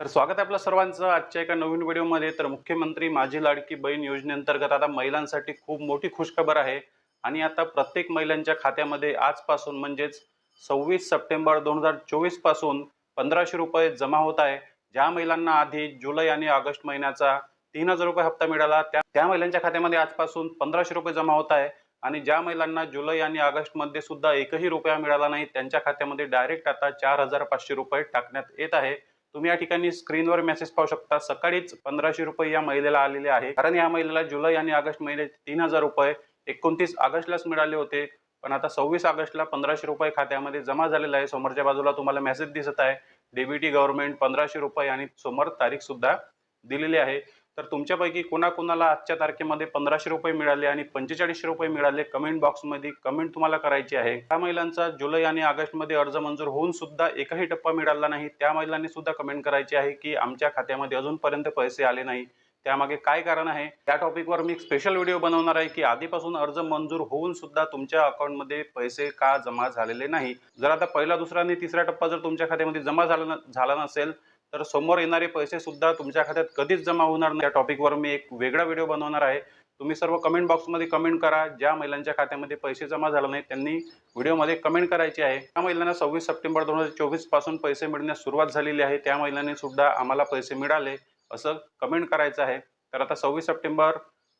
तर स्वागत आहे आपलं सर्वांचं आजच्या एका नवीन व्हिडिओमध्ये. तर मुख्यमंत्री माझी लाडकी बहीण योजनेअंतर्गत आता महिलांसाठी खूप मोठी खुशखबर आहे. आणि आता प्रत्येक महिलांच्या खात्यामध्ये आजपासून म्हणजेच सव्वीस सप्टेंबर दोन हजार चोवीसपासून पंधराशे रुपये जमा होत आहे. ज्या महिलांना आधी जुलै आणि ऑगस्ट महिन्याचा तीन हजार रुपये हप्ता मिळाला त्या त्या महिलांच्या खात्यामध्ये आजपासून पंधराशे रुपये जमा होत आहे. आणि ज्या महिलांना जुलै आणि ऑगस्टमध्ये सुद्धा एकही रुपया मिळाला नाही त्यांच्या खात्यामध्ये डायरेक्ट आता चार हजार पाचशे रुपये टाकण्यात येत आहे. तुम्ही या ठिकाणी स्क्रीनवर मेसेज पाहू शकता. सकाळीच पंधराशे रुपये या महिलेला आलेले आहे. कारण या महिलेला जुलै आणि ऑगस्ट महिन्यात तीन हजार रुपये एकोणतीस ऑगस्टलाच मिळाले होते. पण आता सव्वीस ऑगस्टला पंधराशे रुपये खात्यामध्ये जमा झालेला आहे. समोरच्या बाजूला तुम्हाला मेसेज दिसत आहे. डीबीटी गव्हर्नमेंट पंधराशे रुपये आणि समोर तारीख सुद्धा दिलेली आहे. तर तुमच्यापैकी कोणाकोणाला आजच्या तारखेमध्ये पंधराशे रुपये मिळाले आणि पंचेचाळीसशे रुपये मिळाले कमेंट बॉक्समध्ये कमेंट तुम्हाला करायची आहे. त्या महिलांचा जुलै आणि ऑगस्टमध्ये अर्ज मंजूर होऊन सुद्धा एकही टप्पा मिळाला नाही. त्या महिलांनी सुद्धा कमेंट करायची आहे की आमच्या खात्यामध्ये अजूनपर्यंत पैसे आले नाही. त्यामागे काय कारण आहे? त्या टॉपिकवर मी एक स्पेशल व्हिडिओ बनवणार आहे की आधीपासून अर्ज मंजूर होऊन सुद्धा तुमच्या अकाउंटमध्ये पैसे का जमा झालेले नाही? जर आता पहिला दुसरा आणि तिसरा टप्पा जर तुमच्या खात्यामध्ये जमा झाला न- झाला नसेल तर समोर येणारे पैसे सुद्धा तुमच्या खात्यात कधीच जमा होणार नाही. त्या टॉपिकवर मी एक वेगळा व्हिडिओ बनवणार आहे. तुम्ही सर्व कमेंट बॉक्समध्ये कमेंट करा. ज्या महिलांच्या खात्यामध्ये पैसे जमा झाले नाहीत त्यांनी व्हिडिओमध्ये कमेंट करायची आहे. त्या महिलांना सव्वीस सप्टेंबर दोन हजार चोवीसपासून पैसे मिळण्यास सुरुवात झालेली आहे. त्या महिलांनी सुद्धा आम्हाला पैसे मिळाले असं कमेंट करायचं आहे. तर आता सव्वीस सप्टेंबर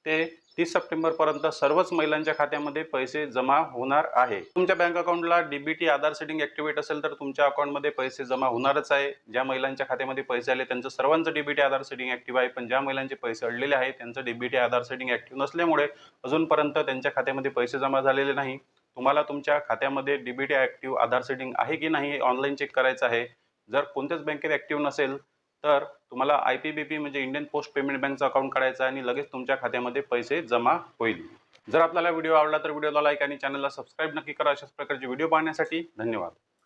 ते तीस सप्टेंबरपर्यंत सर्वच महिलांच्या खात्यामध्ये पैसे जमा होणार आहे. तुमच्या बँक अकाउंटला डीबीटी आधार सेटिंग ॲक्टिवेट असेल तर तुमच्या अकाउंटमध्ये पैसे जमा होणारच आहे. ज्या महिलांच्या खात्यामध्ये पैसे आले त्यांचं सर्वांचं डीबीटी आधार सेटिंग ॲक्टिव्ह आहे. पण ज्या महिलांचे पैसे अडलेले आहे त्यांचं डीबीटी आधार सेटिंग ॲक्टिव्ह नसल्यामुळे अजूनपर्यंत त्यांच्या खात्यामध्ये पैसे जमा झालेले नाही. तुम्हाला तुमच्या खात्यामध्ये डीबीटी ॲक्टिव्ह आधार सेटिंग आहे की नाही ऑनलाईन चेक करायचं आहे. जर कोणत्याच बँकेत ॲक्टिव्ह नसेल तर तुम्हाला आय पी बी पी म्हणजे इंडियन पोस्ट पेमेंट बँकचं अकाउंट काढायचं आहे आणि लगेच तुमच्या खात्यामध्ये पैसे जमा होईल. जर आपल्याला व्हिडिओ आवडला तर व्हिडिओला लाईक आणि चॅनलला सबस्क्राईब नक्की करा. अशाच प्रकारचे व्हिडिओ पाहण्यासाठी धन्यवाद.